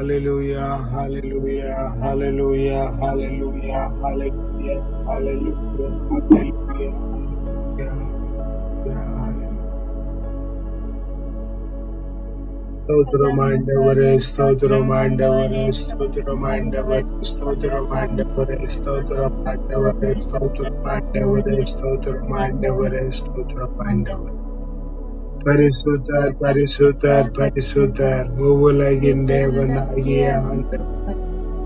Hallelujah, hallelujah, hallelujah, hallelujah, hallelujah, hallelujah, hallelujah, hallelujah. స్తోత్రం ఆండవరే స్తోత్రం ఆండవరే స్తోత్రం ఆండవరే స్తోత్రం பரிசுத்தர் பரிசுத்தர் பரிசுத்தர் மூவுலகின் தேவனாகிய ஆண்டவர்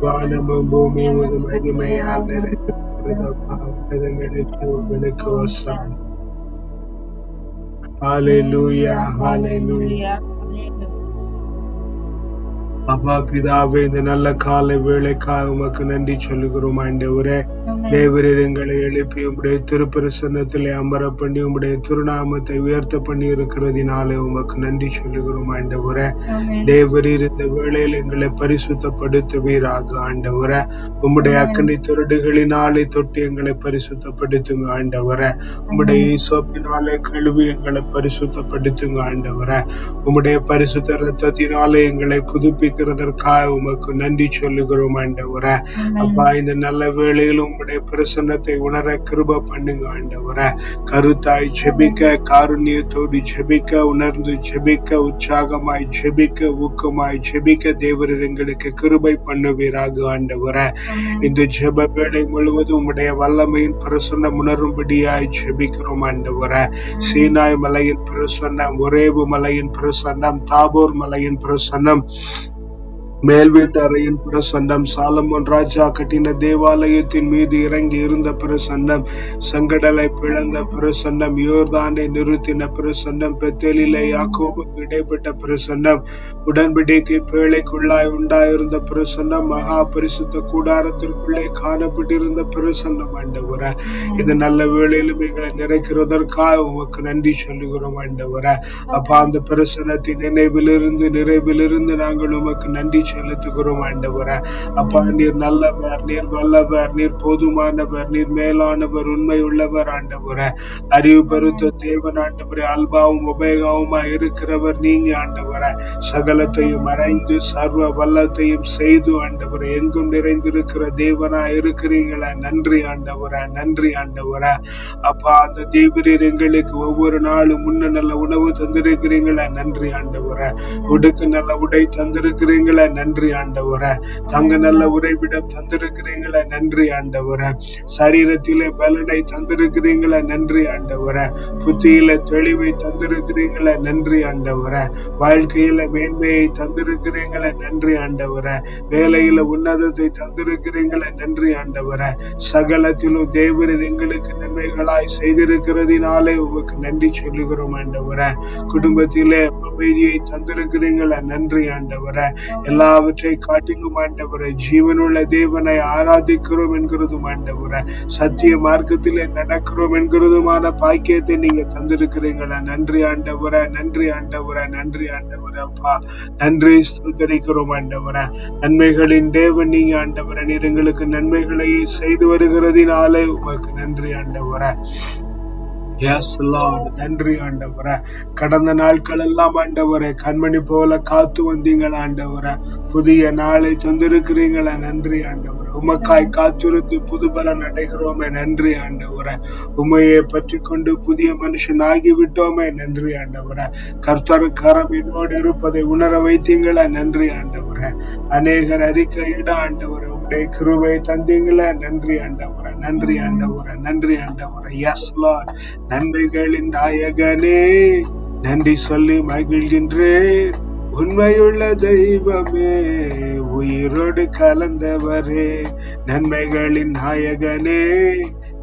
வானமும் பூமியும் மகிமையால் நிறைந்திருக்கிறதற்கு உங்களுக்கு ஒசான் ஹalleluya ஹalleluya அப்பா பிதாவே இந்த நல்ல காலை வேளைக்காக உமக்கு நன்றி சொல்லுகிறோம் ஆண்டவரே. தேவரீர் எங்களை எழுப்பி உம்முடைய திருப்பிரசன்னத்திலே அமர பண்ணி உம்முடைய திருநாமத்தை உயர்த்த பண்ணி இருக்கிறதினாலே உமக்கு நன்றி சொல்லுகிறோம் ஆண்டவரே. தேவரீர் இந்த வேளையில் எங்களை பரிசுத்தப்படுத்துவீராக ஆண்டவரே. உம்முடைய அக்கனி திருடுகளினாலே தொட்டு எங்களை பரிசுத்தப்படுத்துங்க ஆண்டவரே. உம்முடைய ஈசோப்பினாலே கழுவி எங்களை பரிசுத்தப்படுத்துங்க ஆண்டவரே. உம்முடைய பரிசுத்த ரத்தத்தினாலே எங்களை புதுப்பிக்கிறதற்காக உமக்கு நன்றி சொல்லுகிறோம் ஆண்டவரே. அப்பா இந்த நல்ல வேளையில் உம்முடைய பிரசன்னத்தை உணர கிருப பண்ணுங்க ஆண்டவரே. கருத்தாய் ஜெபிக்க காருண்யத்தோடு ஜெபிக்க உணர்ந்து ஜெபிக்க உற்சாகமாய் ஜெபிக்க ஊக்கமாய் ஜெபிக்க தேவரர் எங்களுக்கு கிருபை பண்ணுவீராக ஆண்டவரே. இந்த ஜெப வேளை முழுவதும் உம்முடைய வல்லமையின் பிரசன்னம் உணரும்படியாய் ஜெபிக்கிறோம் ஆண்டவரே. சீனாய் மலையின் பிரசன்னம் ஒரேபு மலையின் பிரசன்னம் தாபோர் மலையின் பிரசன்னம் மேல் வீட்டு அறையின் பிரசன்னம் சாலமோன் ராஜா கட்டின தேவாலயத்தின் மீது இறங்கி இருந்த பிரசன்னம் செங்கடலை பிளந்த பிரசன்னம் யோர்தானை நிறுத்தின பிரசன்னம் பெத்தேலிலே யாக்கோபுக்கு இடைப்பட்ட பிரசன்னம் உடன்படிக்கை பேழைக்குள்ளாய் உண்டாயிருந்த பிரசன்னம் மகா பரிசுத்த கூடாரத்திற்குள்ளே காணப்பட்டிருந்த பிரசன்னம் ஆண்டவர. இந்த நல்ல வேளையிலும் எங்களை நிறைக்கிறதற்காக உமக்கு நன்றி சொல்லுகிறோம் ஆண்டவர. அப்பா அந்த பிரசன்னத்தின் நினைவிலிருந்து நிறைவிலிருந்து நாங்கள் உமக்கு நன்றி செலுத்துகிறோம் ஆண்டவரே அப்பா நீர் நல்லவர் நீர் வல்லவர் நீர் போதுமானவர் நீர் மேலானவர் உண்மை உள்ளவர் ஆண்டவரே. அறிவு பெருத்த தேவன் ஆண்டவரே அல்பாவும் உபேகாவுமா இருக்கிறவர் நீங்க ஆண்டவரே. சகலத்தையும் மறைந்து சர்வ வல்லத்தையும் செய்து ஆண்டவரே எங்கும் நிறைந்திருக்கிற தேவனா இருக்கிறீங்களா. நன்றி ஆண்டவரே நன்றி ஆண்டவரே. அப்பா அந்த தேவரீர் எங்களுக்கு ஒவ்வொரு நாளும் முன்ன நல்ல உணவு தந்திருக்கிறீங்களா. நன்றி ஆண்டவரே. உடுக்கு நல்ல உடை தந்திருக்கிறீங்களா. நன்றி ஆண்டவர. தங்க நல்ல உறைவிடம் தந்திருக்கிறீங்கள நன்றி ஆண்டவர. சரீரத்திலே பலனை தந்திருக்கிறீங்கள நன்றி ஆண்டவர. புத்தியில தெளிவை தந்திருக்கிறீங்கள நன்றி ஆண்டவர. வாழ்க்கையில மேன்மையை தந்திருக்கிறீங்கள நன்றி ஆண்டவர. வேலையில உன்னதத்தை தந்திருக்கிறீங்கள நன்றி ஆண்டவர. சகலத்திலும் தேவரர் எங்களுக்கு நன்மைகளாய் செய்திருக்கிறதினாலே உமக்கு நன்றி சொல்லுகிறோம் ஆண்டவர. குடும்பத்திலே அமைதியை தந்திருக்கிறீங்கள நன்றி ஆண்டவரே. எல்லாவற்றை காட்டிலும் ஆண்டவரை. ஜீவனுள்ள தேவனை ஆராதிக்கிறோம் என்கிறதும் ஆண்டவரை. சத்திய மார்க்கத்திலே நடக்கிறோம் என்கிறதுமான பாக்கியத்தை நீங்க தந்திருக்கிறீங்களா? நன்றி ஆண்டவரை நன்றி ஆண்டவரை நன்றி ஆண்டவரப்பா நன்றி ஸ்தோத்தரிக்கிறோம் ஆண்டவரை. நன்மைகளின் தேவன் நீங்க ஆண்டவரை. நீர் எங்களுக்கு நன்மைகளை செய்து வருகிறதினாலே உமக்கு நன்றி ஆண்டவரை. நன்றி ஆண்டவர. கடந்த நாட்கள் எல்லாம் ஆண்டவரே கண்மணி போல காத்து வந்தீங்களா ஆண்டவர. புதிய நாளை தந்திருக்கிறீங்களா. நன்றி ஆண்டவர. உமக்காய் காத்திருந்து புது நடைகிறோமே நன்றி ஆண்டவர. உமையை பற்றி கொண்டு புதிய மனுஷன் ஆகிவிட்டோமே நன்றி ஆண்டவர. கர்த்தர் கரம் என்னோடு இருப்பதை உணர வைத்தீங்களா. நன்றி ஆண்டவரே. அநேகர் அறிக்கையிட ஆண்டவரே உடைய கிருபை தந்தீங்களே. நன்றி ஆண்டவர நன்றி ஆண்டவர நன்றி ஆண்டவர. எஸ் லார்ட் நன்மைகளின் நாயகனே நன்றி சொல்லி மகிழ்கின்றேன். உண்மையுள்ள தெய்வமே உயிரோடு கலந்தவரே நன்மைகளின் நாயகனே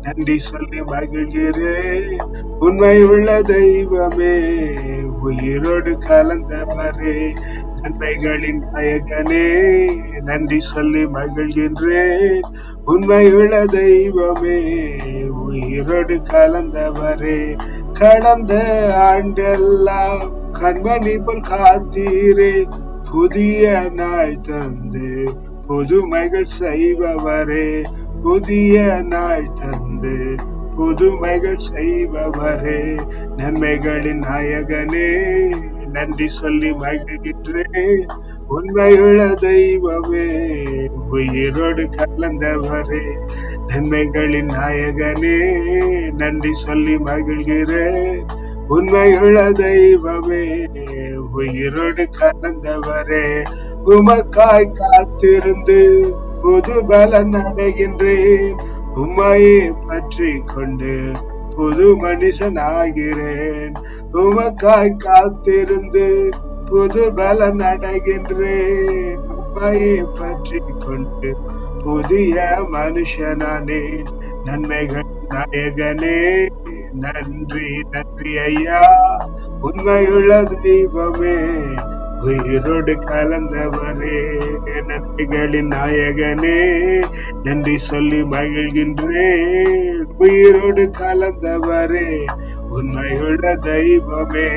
நன்றி சொல்லி மகிழ்கிறேன் உண்மையுள்ள தெய்வமே உயிரோடு கலந்தவரே நன்மைகளின் நாயகனே நன்றி சொல்லி மகிழ்கின்றேன். உண்மையுள்ள தெய்வமே உயிரோடு கலந்தவரே கடந்த ஆண்டெல்லாம் கண்மணி போல் காத்தீரே புதிய நாள் தந்து புதுமைகள் செய்பவரே. புதிய நாள் தந்து புதுமைகள் செய்பவரே. நன்மைகளின் நாயகனே நன்றி சொல்லி மகிழ்கின்றேன் உண்மையுள்ள தெய்வமே உயிரோடு கலந்தவரே. நன்மைகளின் நாயகனே நன்றி சொல்லி மகிழ்கிறேன். உண்மையுள்ள தெய்வமே உயிரோடு கலந்தவரே உமக்காய் காத்திருந்து புது பலன் அடைகின்றேன். உம்மையே பற்றி கொண்டு புது மனுஷன் ஆகிறேன் உமக்காய் காத்திருந்து புது பலன் அடைகின்றேன். உம்மையே பற்றி கொண்டு புதிய மனுஷனானேன். நன்மைகள் நாயகனே. நன்றி நன்றி ஐயா. உண்மையுள்ள தெய்வமே உயிரோடு கலந்தவரே நன்றிகளின் நாயகனே. நன்றி சொல்லி மகிழ்கின்றேன். உயிரோடு கலந்தவரே உண்மையுள்ள தெய்வமே.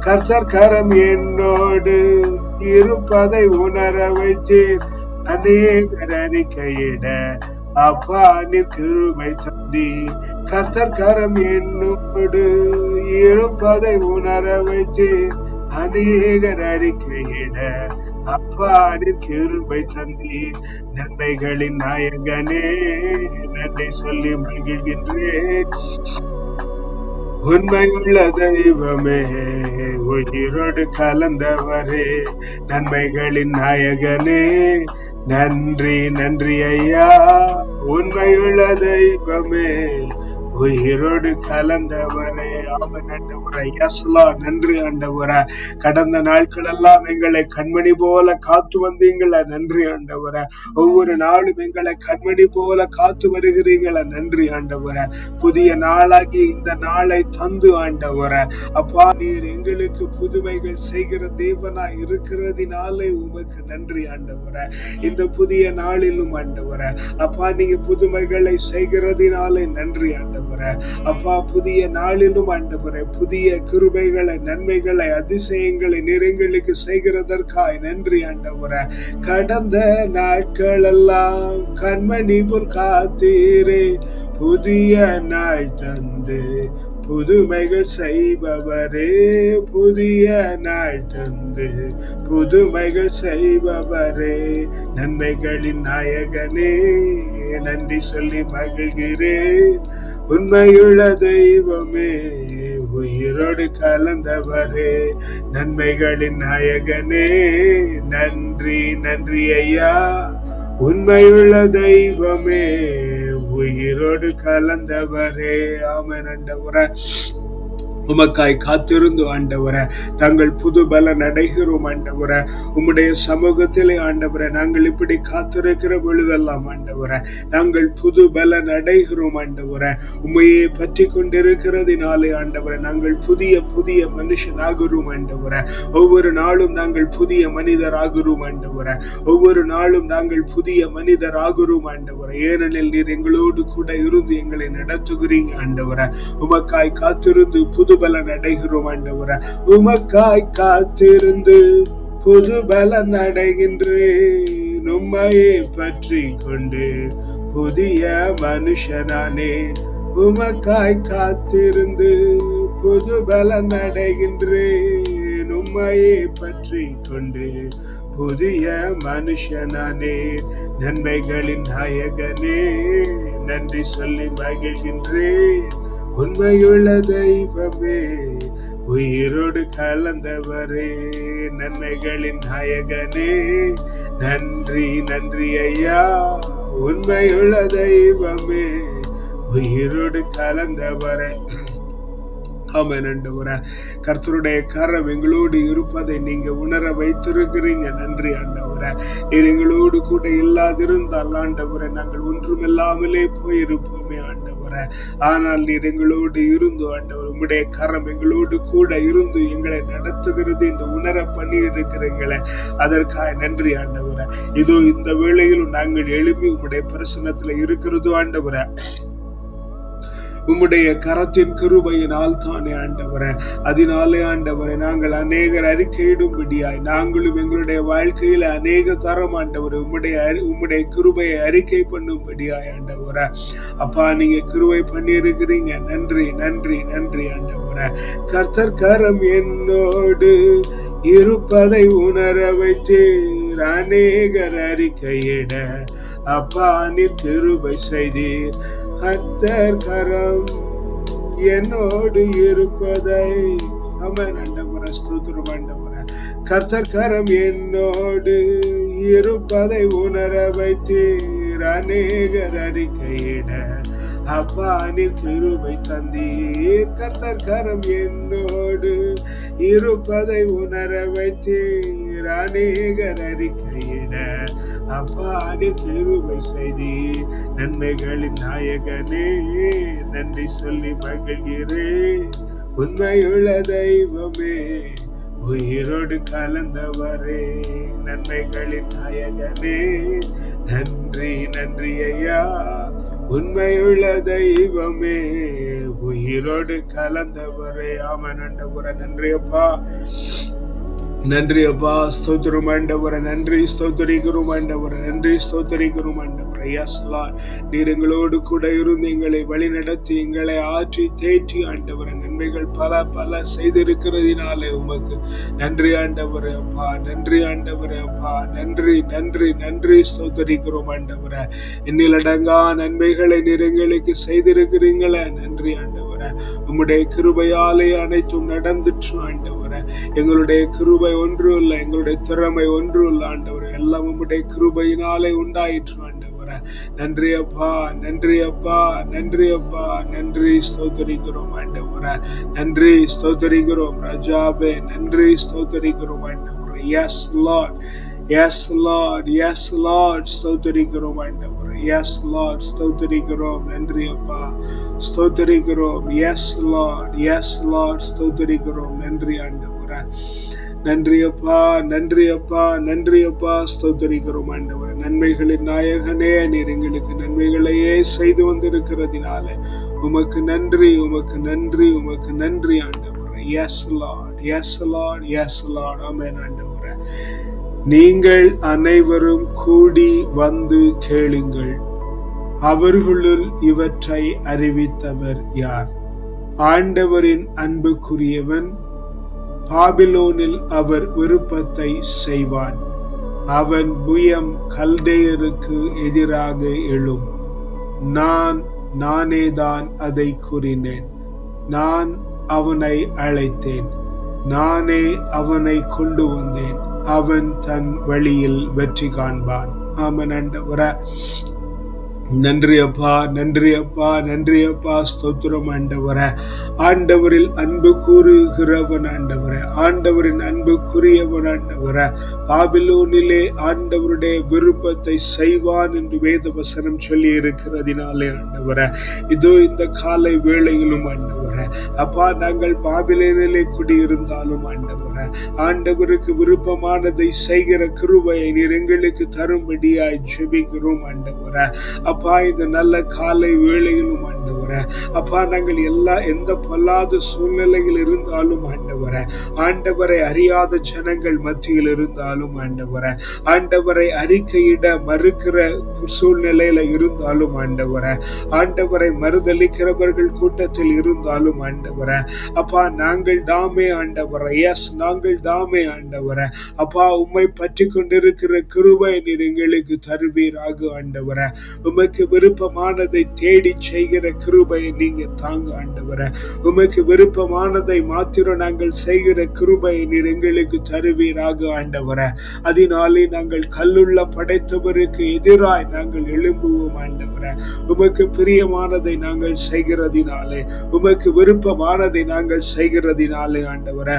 கர்த்தர் கரம் என்னோடு இருப்பதை உணர வைத்தேன் அநேகர் அறிக்கையிட அப்பா நீர் கிருபை தந்தி கர்த்தர் கரம் என்னோடு இருப்பதை உணர வைத்து அநேகர் அறிக்கையிட அப்பா நீர் கிருபை தந்தி நன்மைகளின் நாயகனே நன்றி சொல்லி மகிழ்கின்றேன். உண்மையுள்ள தெய்வமே உயிரோடு கலந்தவரே நன்மைகளின் நாயகனே. நன்றி நன்றி ஐயா உண்மையுள்ள தெய்வமே. உயிரோடு கலந்தவரே. ஆமன் ஆண்டவரே. யஸ்லா நன்றி ஆண்டவரே. கடந்த நாட்கள் எல்லாம் எங்களை கண்மணி போல காத்து வந்தீங்கள. நன்றி ஆண்டவரே. ஒவ்வொரு நாளும் எங்களை கண்மணி போல காத்து வருகிறீங்கள. நன்றி ஆண்டவரே. புதிய நாளாகி இந்த நாளை தந்து ஆண்டவரே. அப்பா நீர் எங்களுக்கு புதுமைகள் செய்கிற தேவனா இருக்கிறதினாலே உமக்கு நன்றி ஆண்டவரே. இந்த புதிய நாளிலும் ஆண்டவரே. அப்பா நீங்க புதுமைகளை செய்கிறதினாலே நன்றி ஆண்டவர். அப்பா புதிய நாளிலும் ஆண்டவரை புதிய கிருபைகளை நன்மைகளை அதிசயங்களை நிறைங்களுக்கு செய்கிறதற்காய் நன்றி ஆண்டவரை. கடந்த நாட்கள் எல்லாம் கண்மணி போல் காத்தீரே புதிய நாள் தந்து புதுமைகள் செய்பவரே புதிய நாள் தந்து. புதுமைகள் செய்பவரே நன்மைகளின் நாயகனே நன்றி சொல்லி மகிழ்கிறேன். உண்மையுள்ள தெய்வமே உயிரோடு கலந்தவரே நன்மைகளின் நாயகனே நன்றி நன்றி ஐயா. உண்மையுள்ள தெய்வமே உயிரோடு கலந்தவரே. ஆமன். ஆண்டவரே. உமக்காய் காத்திருந்து ஆண்டவர நாங்கள் புது பலன் அடைகிறோம் ஆண்டவர. உம்முடைய சமூகத்திலே ஆண்டவர நாங்கள் இப்படி காத்திருக்கிற பொழுதெல்லாம் ஆண்டவர நாங்கள் புது பலன் அடைகிறோம் ஆண்டவர. உண்மையை பற்றி கொண்டிருக்கிறதினாலே ஆண்டவர நாங்கள் புதிய புதிய மனுஷன் ஆகிறோம் ஆண்டவர. ஒவ்வொரு நாளும் நாங்கள் புதிய மனிதர் ஆகிறோம் ஆண்டவர. ஒவ்வொரு நாளும் நாங்கள் புதிய மனிதர் ஆகிறோம் ஆண்டவர. ஏனெனில் நீர் எங்களோடு கூட இருந்து எங்களை நடத்துகிறீங்க ஆண்டவர. உமக்காய் காத்திருந்து புது புது பலன் அடைகிறோம் ஆண்டவர உமக்காய் காத்திருந்து புது பலன் அடைகின்றேன் உம்மையை பற்றி கொண்டு புதிய மனுஷனானேன் உமக்காய் காத்திருந்து புது பலன் அடைகின்றேன் உம்மையை பற்றி கொண்டு புதிய மனுஷனானே. நன்மைகளின் நாயகனே நன்றி சொல்லி மகிழ்கின்றேன். உண்மையுள்ள தெய்வமே உயிரோடு கலந்தவரே நன்மைகளின் நாயகனே. நன்றி நன்றி ஐயா உண்மையுள்ள தெய்வமே உயிரோடு கலந்தவரே. ஆமென் ஆண்டவரே கர்த்தருடைய கரம் எங்களோடு இருப்பதை நீங்க உணர வைத்திருக்கிறீங்க. நன்றி ஆண்டவரே நீர் எங்களோடு கூட இல்லாதிருந்தால் ஆண்டவரை நாங்கள் ஒன்றுமில்லாமலே போயிருப்போமே ஆண்டவரே ஆனால் நீர் எங்களோடு இருந்து ஆண்டவர் உம்முடைய கரம் எங்களோடு கூட இருந்து எங்களை நடத்துகிறது என்று உணர பண்ணி இருக்கிறீங்களே அதற்காக நன்றி ஆண்டவர. இதோ இந்த வேளையிலும் நாங்கள் எழுப்பி உம்முடைய பிரசனத்துல இருக்கிறதோ ஆண்டவரை. உம்முடைய கரத்தின் கிருபையினால் தானே ஆண்டவர. அதனாலே ஆண்டவரை நாங்கள் அநேகர் அறிக்கையிடும்படியாய் நாங்களும் எங்களுடைய வாழ்க்கையில அநேக தரம் ஆண்டவர் உம்முடைய அறி- உம்முடைய கிருபையை அறிக்கை பண்ணும்படியாய் ஆண்டவரே. அப்பா நீங்க கிருபை பண்ணியிருக்கிறீங்க. நன்றி நன்றி நன்றி ஆண்டவர. கர்த்தர் கரம் என்னோடு இருப்பதை உணர வைத்தீர். அநேகர் அறிக்கையிட அப்பா நீர் கிருபை செய்தீர். அத்தர் கரம் என்னோடு இருப்பதை அமன். அண்டபுர ஸ்தோத்திரம் அண்டபுர கர்த்தர் கரம் என்னோடு இருப்பதை உணர வைத்தீர். அநேகர் அறிக்கையிட அப்பா நீர் திருவை தந்தீர். கர்த்தர் கரம் என்னோடு இருப்பதை உணர வைத்தீர். அநேகர் அறிக்கையிட அப்பா நீர் செய்தி. நன்மைகளின் நாயகனே நன்றி சொல்லி மகிழ்கிறேன் உண்மையுள்ள தெய்வமே உயிரோடு கலந்தவரே. நன்மைகளின் நாயகனே நன்றி நன்றி ஐயா. உண்மையுள்ள தெய்வமே உயிரோடு கலந்தவரே. ஆமன். ஆண்டவர நன்றி அப்பா. நன்றி அப்பா ஸ்தோத்திரம் ஆண்டவர நன்றி ஸ்தோத்திரிக்கிறோம் ஆண்டவர நன்றி ஸ்தோத்திரிக்கிறோம் ஆண்டவர. எஸ் லார்ட் நீர் எங்களோடு கூட இருந்து எங்களை வழிநடத்தி எங்களை ஆற்றி தேற்றி ஆண்டவர நன்மைகள் பல பல செய்திருக்கிறதினாலே உமக்கு நன்றி ஆண்டவர அப்பா நன்றி ஆண்டவர அப்பா நன்றி நன்றி நன்றி ஸ்தோத்தரிக்கிறோம் ஆண்டவர. என்னிலடங்கா நன்மைகளை நீர் எங்களுக்கு செய்திருக்கிறீங்களே நன்றி ஆண்டவர். உம்முடைய கிருபையாலே அனைத்தும் நடந்துற்று ஆண்டவர. எங்களுடைய கிருபை ஒன்று இல்லை எங்களுடைய திறமை ஒன்று இல்லை ஆண்டவர். எல்லாம் உம்முடைய கிருபையினாலே உண்டாயிற்று ஆண்டவர. நன்றி அப்பா நன்றி அப்பா நன்றி அப்பா நன்றி ஸ்தோத்தரிக்கிறோம் ஆண்டவர. நன்றி ஸ்தோத்தரிக்கிறோம் ரஜாபே நன்றி ஸ்தோத்தரிக்கிறோம் ஆண்டவர. Yes Lord yes Lord yes Lord ஸ்தோத்தரிக்கிறோம் ஆண்டவர். எஸ் லார்ட் ஸ்தோத்தரிக்கிறோம் நன்றி அப்பா. ஸ்தோத்தரிக்கிறோம் எஸ் லார்ட் எஸ் லார்ட் ஸ்தோத்தரிக்கிறோம் நன்றி ஆண்டவரே. நன்றி அப்பா. நன்றி அப்பா. நன்றி அப்பா. ஸ்தோத்தரிக்கிறோம் ஆண்டவர். நன்மைகளின் நாயகனே நீர் எங்களுக்கு நன்மைகளையே செய்து வந்திருக்கிறதினால உமக்கு நன்றி உமக்கு நன்றி உமக்கு நன்றி ஆண்டவர். Yes Lord yes Lord yes Lord ஆமேன் ஆண்டவரே. நீங்கள் அனைவரும் கூடி வந்து கேளுங்கள். அவர்களுள் இவற்றை அறிவித்தவர் யார்? ஆண்டவரின் அன்புக்குரியவன் பாபிலோனில் அவர் விருப்பத்தை செய்வான். அவன் புயம் கல்டேயருக்கு எதிராக எழும். நான் நானேதான் அதை கூறினேன். நான் அவனை அழைத்தேன். நானே அவனை கொண்டு வந்தேன். அவன் தன் வழியில் வெற்றி காண்பான். ஆமன் ஆண்டவர நன்றி அப்பா நன்றி அப்பா நன்றி அப்பா ஸ்தோத்திரம் ஆண்டவர. ஆண்டவரில் அன்பு கூறுகிறவன் ஆண்டவர. ஆண்டவரின் அன்பு கூறியவன் ஆண்டவர. பாபிலோனிலே ஆண்டவருடைய விருப்பத்தை செய்வான் என்று வேத வசனம் சொல்லி இருக்கிறதினாலே ஆண்டவர. இதோ இந்த காலை வேளையிலும் ஆண்டவர். ஆண்டவர. அப்பா நாங்கள் பாபிலோனிலே குடியிருந்தாலும் ஆண்டவர ஆண்டவருக்கு விருப்பமானதை செய்கிற கிருபையை நீர் எங்களுக்கு தரும்படியாய் ஜெபிக்கிறோம் ஆண்டவர. அப்பா இந்த நல்ல காலை வேளையிலும் ஆண்டவர அப்பா நாங்கள் எல்லா எந்த பொல்லாத சூழ்நிலையில் இருந்தாலும் ஆண்டவர ஆண்டவரை அறியாத ஜனங்கள் மத்தியில் இருந்தாலும் ஆண்டவர ஆண்டவரை அறிக்கையிட மறுக்கிற சூழ்நிலையில இருந்தாலும் ஆண்டவர ஆண்டவரை மறுதளிக்கிறவர்கள் கூட்டத்தில் இருந்தாலும் ஆண்டவர. அப்பா நாங்கள் தாமே ஆண்டவர. எஸ் நாங்கள் தாமே ஆண்டவர. அப்பா உம்மை பற்றி கொண்டிருக்கிற கிருபை நீர் எங்களுக்கு தருவீராக ஆண்டவர. உமக்கு விருப்பமானதை தேடி செய்கிற கிருபையை நீங்க தாங்க ஆண்டவர. உமக்கு விருப்பமானதை மாத்திரம் நாங்கள் செய்கிற கிருபையை நீர் எங்களுக்கு தருவீராக ஆண்டவர. அதனாலே நாங்கள் கல்லுள்ள படைத்தவருக்கு எதிராய் நாங்கள் எழும்புவோம் ஆண்டவர. உமக்கு பிரியமானதை நாங்கள் செய்கிறதினாலே உமக்கு விருப்பமானதை நாங்கள் செய்கிறதினாலே ஆண்டவரே.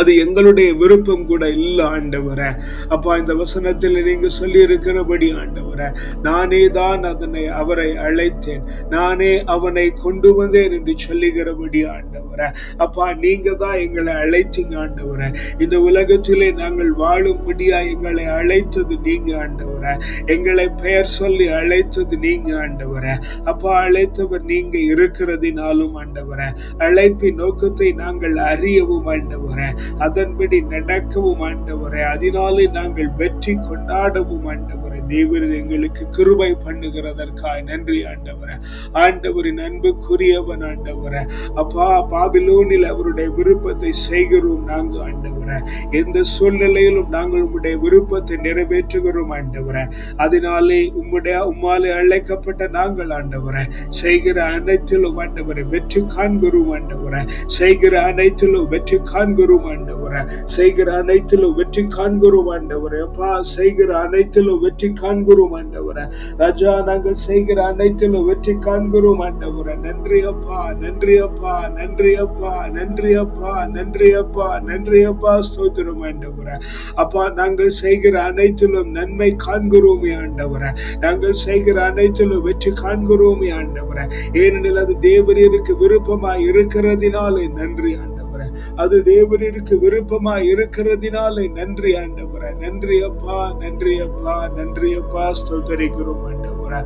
அது எங்களுடைய விருப்பம் கூட இல்லை ஆண்டவரே. அப்பா இந்த வசனத்தில் நீங்க சொல்லி இருக்கிறபடி ஆண்டவரை நானே தான் அதனை அவரை அழைத்தேன். நானே அவனை கொண்டு வந்தேன் என்று சொல்லுகிறபடி ஆண்டவரை. அப்பா நீங்க தான் எங்களை அழைத்தீங்க ஆண்டவரை. இந்த உலகத்திலே நாங்கள் வாழும்படியா எங்களை அழைத்தது நீங்க ஆண்டவரை. எங்களை பெயர் சொல்லி அழைத்தது நீங்க ஆண்டவரே. அப்பா அழைத்தவர் நீங்க இருக்கிறதினாலும் ஆண்டவரை அழைப்பின் நோக்கத்தை நாங்கள் அறியவும் ஆண்டவரை. அதன்படி நடக்கவும் ஆண்டவரை அதனாலே நாங்கள் வெற்றி கொண்டாடவும் ஆண்டவரை. தேவர் எங்களுக்கு கிருபை பண்ணுகிறதற்காய் நன்றி ஆண்டவரை. ஆண்டவரின் அன்புக்குரியவன் ஆண்டவரை. அப்பா பாபிலோனில் அவருடைய விருப்பத்தை செய்கிறோம் நாங்கள் ஆண்டவரை. எந்த சூழ்நிலையிலும் நாங்கள் உம்முடைய விருப்பத்தை நிறைவேற்றுகிறோம் ஆண்டவரை. அதனாலே உம்முடைய உம்மாலே அழைக்கப்பட்ட நாங்கள் ஆண்டவரை. செய்கிற அனைத்திலும் ஆண்டவரை வெற்றி காண்கிறோம் ஆண்டவரை. செய்கிற அனைத்திலும் வெற்றி காண்கிறோம் ஆண்டவரே. செய்கிற அனைத்திலும் வெற்றி காண்கிறோம் ஆண்டவரே. அப்பா செய்கிற அனைத்திலும் வெற்றி காண்கிறோம் ஆண்டவரே. ராஜா நாங்கள் செய்கிற அனைத்திலும் வெற்றி காண்கிறோம் ஆண்டவரே. நன்றி அப்பா நன்றி அப்பா நன்றி அப்பா நன்றி அப்பா நன்றி அப்பா நன்றி அப்பா ஸ்தோத்திரம் ஆண்டவரே. அப்பா நாங்கள் செய்கிற அனைத்திலும் நன்மை காண்கிறோமே ஆண்டவரை. நாங்கள் செய்கிற அனைத்திலும் வெற்றி காண்கிறோமே ஆண்டவரை. ஏனெனில் அது தேவரீருக்கு விருப்பமாய் இருக்கிறதினாலே நன்றி ஆண்டவரே. அது தேவரீருக்கு விருப்பமா இருக்கிறதினாலே நன்றி ஆண்டவரே. நன்றி அப்பா நன்றி அப்பா நன்றி அப்பா. ஸ்தோத்தரிக்கிறோம் ஆண்டவரே.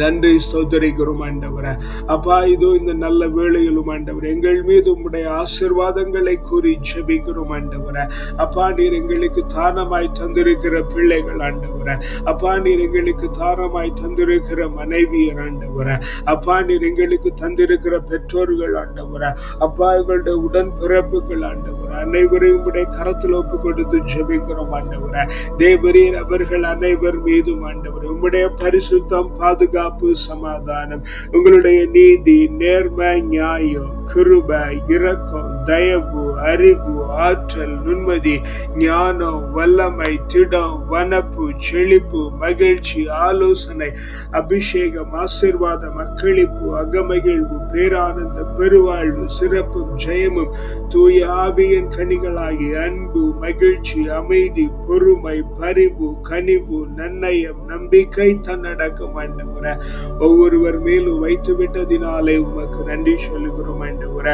நன்றி ஸ்தோத்தரிக்கிறோம் ஆண்டவரே. அப்பா இதோ இந்த நல்ல வேளையிலும் ஆண்டவர் எங்கள் மீது உம்முடைய ஆசிர்வாதங்களை கூறி ஜெபிக்கிறோம் ஆண்டவர. அப்பா நீர் எங்களுக்கு தானமாய் தந்திருக்கிற பிள்ளைகள் ஆண்டவர. அப்பா நீர் எங்களுக்கு தானமாய் தந்திருக்கிற மனைவியர் ஆண்டவர. அப்பா நீர் எங்களுக்கு தந்திருக்கிற பெற்றோர்கள் ஆண்டவர. அப்பா எங்களுடைய உடன் பிறப்புகள் ஆண்டவரே. அனைவரையும் உடைய கரத்தில் ஒப்பு கொடுத்து ஜெபிக்கிறோம் ஆண்டவர. தேவரீர் அவர்கள் அனைவர் மீதும் ஆண்டவர் உம்முடைய பரிசுத்தம் பாதுகாப்பு சமாதானம். உங்களுடைய நீதி நேர்மை நியாயம். கிருப இரக்கம் தயவு அறிவு ஆற்றல் நுண்மதி ஞானம் வல்லமை திடம் வனப்பு செழிப்பு மகிழ்ச்சி ஆலோசனை அபிஷேகம் ஆசிர்வாதம் அக்களிப்பு அகமகிழ்வு பேரானந்த பெருவாழ்வு சிறப்பும் ஜெயமும் தூய ஆவியின் கனிகளாகி அன்பு மகிழ்ச்சி அமைதி பொறுமை பரிவு கனிவு நன்னயம் நம்பிக்கை தன்னடக்கம் ஆண்டவரே ஒவ்வொருவர் மேலும் வைத்துவிட்டதினாலே உமக்கு நன்றி சொல்லுகிறோம் ஆண்டவரே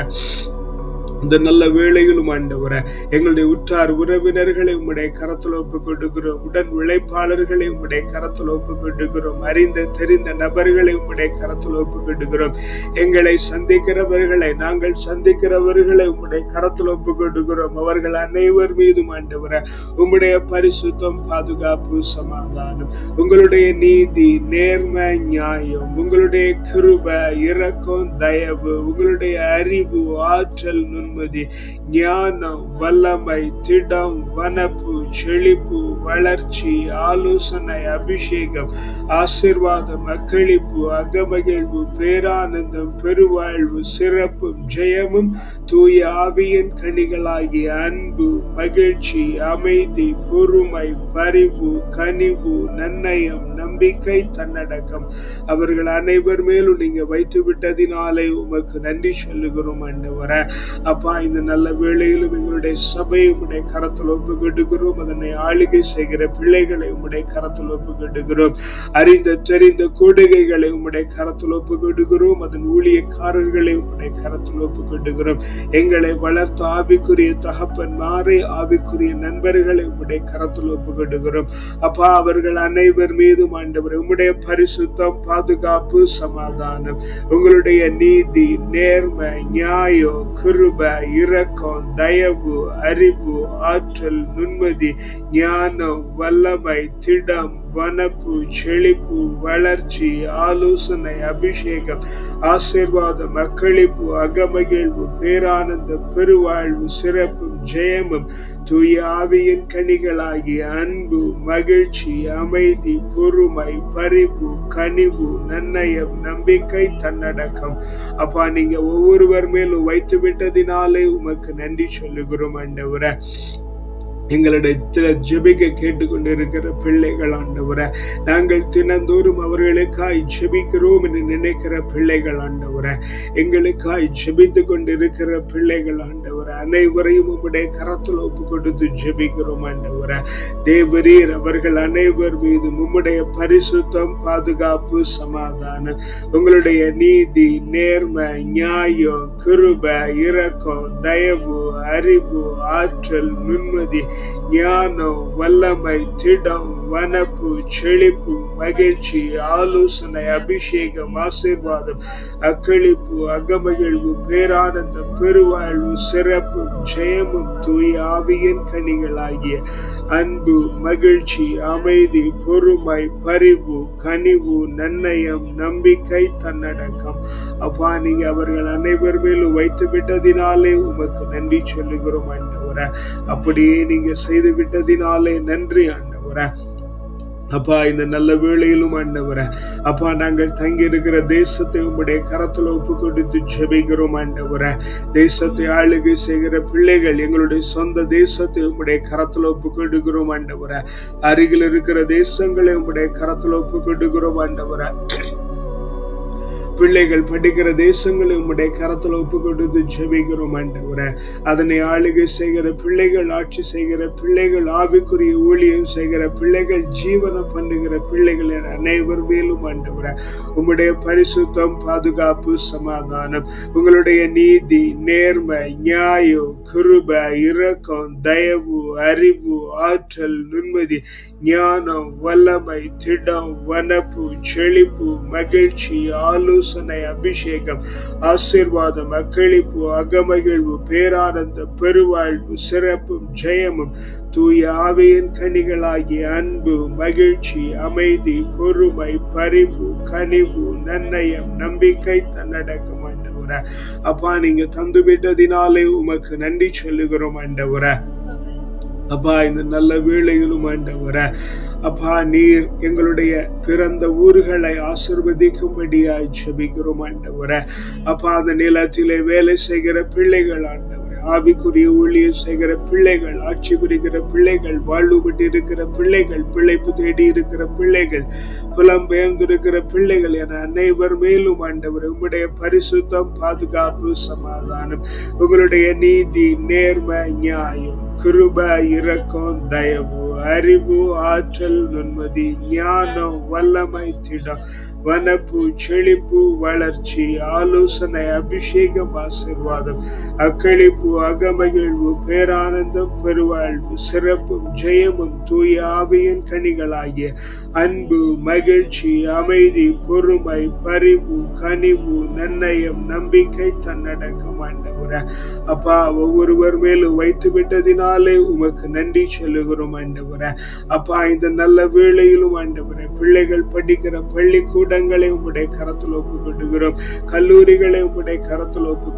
இந்த நல்ல வேளையிலும் ஆண்டவர எங்களுடைய உற்றார் உறவினர்களை உம்முடைய கரத்தில் ஒப்பு கொடுக்கிறோம் உடன் உழைப்பாளர்களை உம்முடைய கரத்தில் ஒப்பு கொடுக்கிறோம் அறிந்த தெரிந்த நபர்களை உம்முடைய கரத்தில் ஒப்பு கொடுக்கிறோம் எங்களை சந்திக்கிறவர்களை நாங்கள் சந்திக்கிறவர்களை உம்முடைய கரத்தில் ஒப்பு கொடுக்கிறோம் அவர்கள் அனைவர் மீதும் ஆண்டவர உம்முடைய பரிசுத்தம் பாதுகாப்பு சமாதானம் உங்களுடைய நீதி நேர்மை நியாயம் உங்களுடைய கிருப இரக்கம் தயவு உங்களுடைய அறிவு ஆற்றல் நுண் நிம்மதி ஞானம் வல்லமை திடம் வனப்பு செழிப்பு வளர்ச்சி ஆலோசனை அபிஷேகம் ஆசிர்வாதம் அக்களிப்பு அகமகிழ்வு பேரானந்தம் பெருவாழ்வு சிறப்பும் ஜெயமும் தூய ஆவியின் கனிகளாகிய அன்பு மகிழ்ச்சி அமைதி பொறுமை பரிவு கனிவு நன்னயம் நம்பிக்கை தன்னடக்கம். அவர்கள் அனைவர் மேலும் நீங்க வைத்து விட்டதினாலே உமக்கு நன்றி சொல்லுகிறோம் ஆண்டவரே. அப்பா இந்த நல்ல வேளையிலும் எங்களுடைய சபையை உம்முடைய கரத்தில் ஒப்பு அதனை ஆளுகை செய்கிற பிள்ளைகளை உம்முடைய கரத்தில் ஒப்பு அறிந்த தெரிந்த கொடுகைகளை உம்முடைய கரத்தில் ஒப்பு அதன் ஊழியக்காரர்களை உம்முடைய கரத்தில் ஒப்பு எங்களை வளர்த்த ஆவிக்குரிய தகப்பன் மாறி ஆவிக்குரிய நண்பர்களை உம்முடைய கரத்தில் ஒப்பு அப்பா அவர்கள் அனைவர் மீதும் ஆண்டவர் உம்முடைய பரிசுத்தம் பாதுகாப்பு சமாதானம் உங்களுடைய நீதி நேர்மை நியாயம் கிருப இரக்கம் தயவு அறிவு ஆற்றல் நுண்மதி ஞானம் வல்லமை திடம் வனப்பு செழிப்பு வளர்ச்சி ஆலோசனை அபிஷேகம் ஆசிர்வாதம் அக்களிப்பு அகமகிழ்வு பேரானந்த பெருவாழ்வு சிறப்பும் ஜெயமும் தூய ஆவியின் கனிகளாகிய அன்பு மகிழ்ச்சி அமைதி பொறுமை பரிவு கனிவு நன்னயம் நம்பிக்கை தன்னடக்கம். அப்பா நீங்க ஒவ்வொருவர் மேலும் வைத்து விட்டதினாலே உமக்கு நன்றி சொல்லுகிறோம் ஆண்டவரே. எங்களிடத்தில் ஜெபிக்க கேட்டுக்கொண்டிருக்கிற பிள்ளைகள் ஆண்டவரை நாங்கள் தினந்தோறும் அவர்களுக்காய் ஜெபிக்கிறோம் என்று நினைக்கிற பிள்ளைகள் ஆண்டவரை எங்களுக்காய் ஜெபித்து கொண்டிருக்கிற பிள்ளைகள் ஆண்டவரை அனைவரையும் உம்முடைய கரத்தில் ஒப்பு கொடுத்து ஜெபிக்கிறோம் ஆண்டவரை. தேவரீர் அவர்கள் அனைவர் மீது உம்முடைய பரிசுத்தம் பாதுகாப்பு சமாதானம் உங்களுடைய நீதி நேர்மை நியாயம் கிருப இரக்கம் தயவு அறிவு ஆற்றல் நுண்மதி ஞானம் வல்லமை திடம் வனப்பு செழிப்பு மகிழ்ச்சி ஆலோசனை அபிஷேகம் ஆசீர்வாதம் அக்களிப்பு அகமகிழ்வு பேரானந்தம் பெருவாழ்வு சிறப்பும் ஜெயமும் தூய் ஆவியின் கனிகளாகிய அன்பு மகிழ்ச்சி அமைதி பொறுமை பரிவு கனிவு நன்னயம் நம்பிக்கை தன்னடக்கம். அப்பா நீங்க அவர்கள் அனைவர் மேலும் வைத்து விட்டதினாலே உமக்கு நன்றி சொல்லுகிறோம் ஆண்டவரே. அப்படியே நீங்க செய்து விட்டதினாலே நன்றி ஆண்டவரே. அப்பா இந்த நல்ல வேளையிலும் ஆண்டவர அப்பா நாங்கள் தங்கி இருக்கிற தேசத்தை உங்களுடைய கரத்துல ஒப்பு கொடுத்து ஜெபிக்கிறோம் ஆண்டவர. தேசத்தை ஆளுகை செய்கிற பிள்ளைகள் எங்களுடைய சொந்த தேசத்தை உங்களுடைய கரத்துல ஒப்பு கொடுக்கிறோம் ஆண்டவர. அருகில் இருக்கிற தேசங்களை உங்களுடைய கரத்துல ஒப்பு கொடுக்கிறோம் ஆண்டவரே. பிள்ளைகள் படிக்கிற தேசங்களை உம்முடைய கரத்தில் ஒப்பு கொடுத்து ஜெபிக்கிறோம் அதனை ஆளுகை செய்கிற பிள்ளைகள் ஆட்சி செய்கிற பிள்ளைகள் ஆவிக்குரிய ஊழியம் செய்கிற பிள்ளைகள் ஜீவனம் பண்ணுகிற பிள்ளைகள் அனைவர் மேலும் ஆண்டவரே. உம்முடைய பரிசுத்தம் பாதுகாப்பு சமாதானம் உங்களுடைய நீதி நேர்மை நியாயம் கிருப இரக்கம் தயவு அறிவு ஆற்றல் நுண்மதி ஞானம் வல்லமை திடம் வனப்பு செழிப்பு மகிழ்ச்சி ஆலோசனை அபிஷேகம் ஆசீர்வாதம் அக்களிப்பு அகமகிழ்வு பேரானந்தம் பெருவாழ்வு சிறப்பும் ஜெயமும் தூய ஆவியின் கனிகளாகிய அன்பு மகிழ்ச்சி அமைதி பொறுமை பரிவு கனிவு நன்னயம் நம்பிக்கை தன்னடக்கம் ஆண்டவர. அப்பா நீங்க தந்துவிட்டதினாலே உமக்கு நன்றி சொல்லுகிறோம் ஆண்டவர. அப்பா இந்த நல்ல வேளையிலும் ஆண்டவர அப்பா நீர் எங்களுடைய பிறந்த ஊர்களை ஆசிர்வதிக்கும்படியாய் ஜபிக்கிறோம் ஆண்டவர. அப்பா அந்த நிலத்திலே வேலை செய்கிற பிள்ளைகள் ஆண்டவர். ஆவிக்குரிய ஊழியம் செய்கிற பிள்ளைகள் ஆட்சி புரிகிற பிள்ளைகள் வாழ்வுபட்டு இருக்கிற பிள்ளைகள் பிழைப்பு தேடி இருக்கிற பிள்ளைகள் புலம்பெயர்ந்திருக்கிற பிள்ளைகள் என அனைவர் மேலும் ஆண்டவர் உங்களுடைய பரிசுத்தம் பாதுகாப்பு சமாதானம் உங்களுடைய நீதி நேர்மை நியாயம் கிருப இரக்கம் தயவு அறிவு ஆற்றல் நுண்மதி ஞானம் வல்லமை திடம். வனப்பு செழிப்பு வளர்ச்சி ஆலோசனை அபிஷேகம் ஆசிர்வாதம் அக்களிப்பு அகமகிழ்வு பேரானந்தம் பெருவாழ்வு சிறப்பும் ஜெயமும் தூய ஆவியின் கனிகளாகிய அன்பு மகிழ்ச்சி அமைதி பொறுமை பரிவு கனிவு நன்னயம் நம்பிக்கை தன்னடக்கம் ஆண்டவர. அப்பா ஒவ்வொருவர் மேலும் வைத்து விட்டதினாலே உமக்கு நன்றி சொல்லுகிறோம் ஆண்டவர. அப்பா இந்த நல்ல வேளையிலும் ஆண்டவர பிள்ளைகள் படிக்கிற பள்ளிக்கூடங்களை உம்முடைய கரத்தில் ஒப்பு கல்லூரிகளை உம்முடைய கரத்தில் ஒப்பு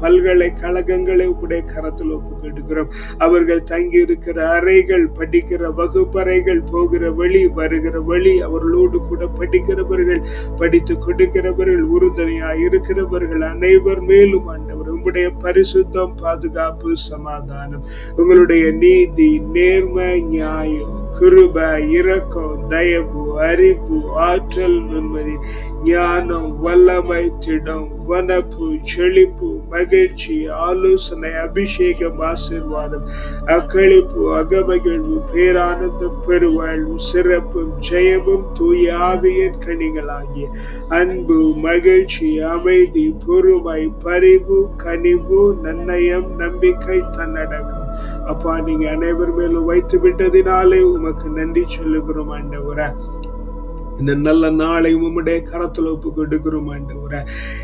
பல்கலைக்கழகங்களை உம்முடைய கரத்தில் ஒப்புக்கொண்டுகிறோம் அவர்கள் தங்கி இருக்கிற அறைகள் படிக்கிற வகுப்பறைகள் போகிற வழி வருகிற வழி அவர்களோடு கூட படிக்கிறவர்கள் படித்து கொடுக்கிறவர்கள் உறுதுணையாய் இருக்கிறவர்கள் அனைவர் மேலும் ஆண்டவர் உங்களுடைய பரிசுத்தம் பாதுகாப்பு சமாதானம் உங்களுடைய நீதி நேர்மை நியாயம். கிருப இரக்கம் தயவு அறிவு ஆற்றல் நிம்மதி ஞானம் வல்லமை திடம் வனப்பு செழிப்பு மகிழ்ச்சி ஆலோசனை அபிஷேகம் ஆசிர்வாதம் அக்களிப்பு அகமகிழ்வு பேரானந்த பெருவாழ்வு சிறப்பும் ஜெயமும் தூய ஆவியின் கனிகளாகிய அன்பு மகிழ்ச்சி அமைதி பொறுமை பரிவு கனிவு நன்னயம் நம்பிக்கை தன்னடக்கம். அப்பா நீங்க அனைவர் மேலும் வைத்து விட்டதினாலே உமக்கு நன்றி சொல்லுகிறோம் ஆண்டவரே. இந்த நல்ல நாளை உம்முடைய கரத்தில் ஒப்பு கொடுக்கிறோம் ஆண்டவரே.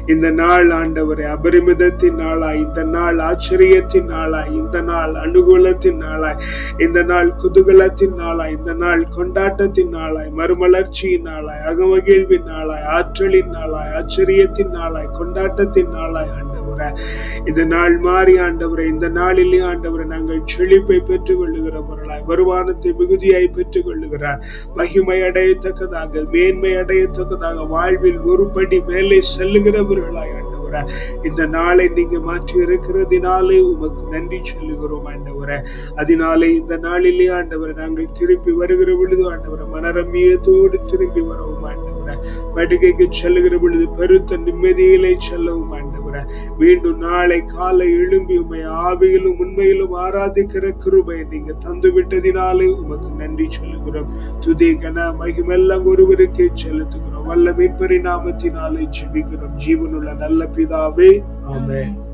இந்த நாள் ஆண்டவரே அபரிமிதத்தின் நாளாய் இந்த நாள் ஆச்சரியத்தின் நாளாய் இந்த நாள் அனுகூலத்தின் நாளாய் இந்த நாள் குதூகலத்தின் நாளாய் இந்த நாள் கொண்டாட்டத்தின் நாளாய் மறுமலர்ச்சியின் நாளாய் அகமகிழ்வின் நாளாய் ஆற்றலின் நாளாய் ஆச்சரியத்தின் நாளாய் கொண்டாட்டத்தின் நாளாய் ஆண்டவரை இந்த நாள் மாறி ஆண்டவரை இந்த நாளிலே ஆண்டவரை நாங்கள் செழிப்பை பெற்றுக் கொள்ளுகிறவர்களாய் வருமானத்தை மிகுதியாய் பெற்றுக் கொள்ளுகிறார் மகிமை அடையத்தக்கதாக மேன்மை அடையத்தக்கதாக வாழ்வில் ஒருபடி மேலே செல்லுகிறவர்களாய் ஆண்டவரே. இந்த நாளை நீங்க மாற்றி இருக்கிறதினாலே உமக்கு நன்றி சொல்லுகிறோம் ஆண்டவரை. அதனாலே இந்த நாளிலே ஆண்டவரை நாங்கள் திருப்பி வருகிற பொழுது ஆண்டவரை மனரமியத்தோடு திரும்பி வரவும் ஆண்டவரை. படுகைக்கு செல்லுகிற பொழுது பெருத்த நிம்மதியிலே செல்லவும் ஆண்டவர். ஆண்டவரே மீண்டும் நாளை காலை எழும்பி உண்மை ஆவியிலும் உண்மையிலும் ஆராதிக்கிற கிருபை நீங்க தந்து விட்டதினாலே உமக்கு நன்றி சொல்லுகிறோம். துதி கன மகிமெல்லாம் ஒருவருக்கே செலுத்துகிறோம். வல்ல மீட்பரி நாமத்தினாலே ஜெபிக்கிறோம். ஜீவனுள்ள நல்ல பிதாவே ஆமே